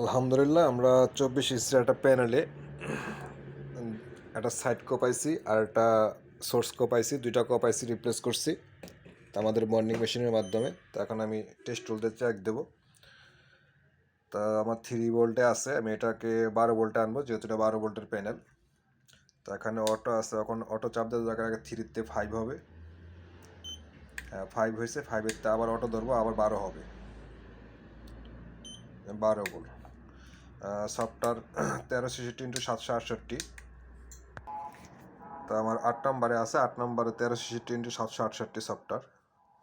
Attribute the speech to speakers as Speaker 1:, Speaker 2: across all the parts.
Speaker 1: আলহামদুলিল্লাহ, আমরা চব্বিশ ইঞ্চির একটা প্যানেলে একটা সাইড কো পাইছি আর একটা সোর্স কো পাইছি, দুইটা কো পাইছি রিপ্লেস করছি তা আমাদের বন্ডিং মেশিনের মাধ্যমে। তো এখন আমি টেস্ট টুলতে চেক দেবো। তা আমার থ্রি ভোল্টে আছে, আমি এটাকে বারো ভোল্টে আনব, যেহেতু এটা বারো ভোল্টের প্যানেল তো এখানে অটো আছে, এখন অটো চাপ দেওয়ার জায়গায় আগে থ্রিতে ফাইভ হবে। হ্যাঁ ফাইভ হয়েছে ফাইভের তে আবার অটো ধরবো, আবার বারো হবে। বারো ভোল্ট সফটওয়্যার তেরো ছেষট্টি ইন্টু সাতশো আটষট্টি। তা আমার আট নম্বরে আছে, আট নম্বরে তেরো ছেষট্টি ইন্টু সাতশো আটষট্টি সফটওয়্যার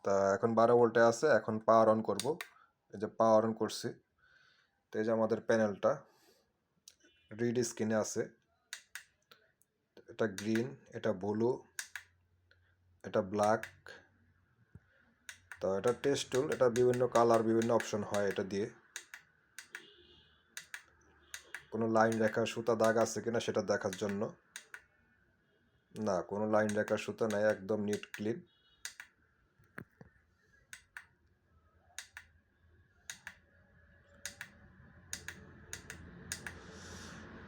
Speaker 1: তা এখন বারো ভোল্টে আছে, এখন পাওয়ার অন করব। এই যে পাওয়ার অন করছি, তো এই যে আমাদের প্যানেলটা রিড স্ক্রিনে আছে। এটা গ্রিন এটা ব্লু এটা ব্ল্যাক তো এটা টেস্ট টুল এটা বিভিন্ন কালার বিভিন্ন অপশন হয় এটা দিয়ে। কোনো লাইন রেখা সুতা দাগ আছে কিনা সেটা দেখার জন্য। না, কোনো লাইন রেখা সুতা নাই, একদম নিট ক্লিন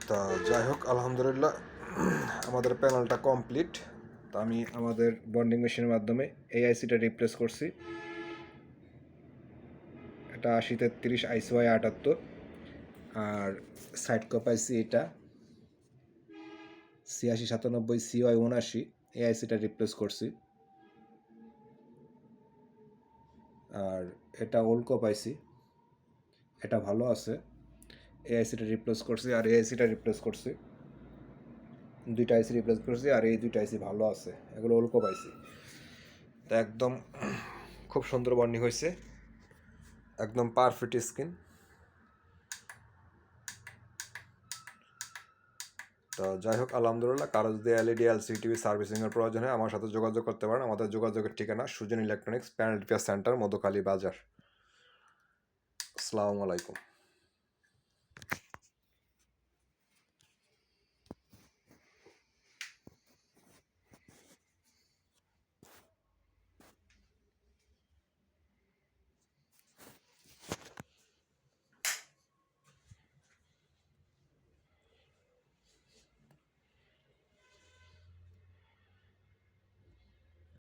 Speaker 1: তা যাই হোক, আলহামদুলিল্লাহ আমাদের প্যানেলটা কমপ্লিট তা আমি আমাদের বন্ডিং মেশিনের মাধ্যমে এই আইসিটা রিপ্লেস করছি। এটা আশি তেত্রিশ আইসি ওয়াই আটাত্তর। আর সাইড কপ আইসি এটা ছিয়াশি সাতানব্বই সিওয়াই উনআশি এই আইসিটা রিপ্লেস করছি। আর এটা ওল্ড কপ আইসি এটা ভালো আছে এই আইসিটা রিপ্লেস করছি আর এই আইসিটা রিপ্লেস করছি। দুইটা আইসি রিপ্লেস করছি আর এই দুইটা আইসি ভালো আছে, এগুলো ওল্ড কপ আইসি তা একদম খুব সুন্দর বর্ণিং হয়েছে, একদম পারফেক্ট স্কিন তো যাই হোক, আলহামদুলিল্লাহ, কারও যদি এলইডি এলসি টিভি সার্ভিসিংয়ের প্রয়োজন হয়, আমার সাথে যোগাযোগ করতে পারেন। আমাদের যোগাযোগের ঠিকানা Sujan electronics, panel centre Madhukali বাজার। আসসালামু আলাইকুম।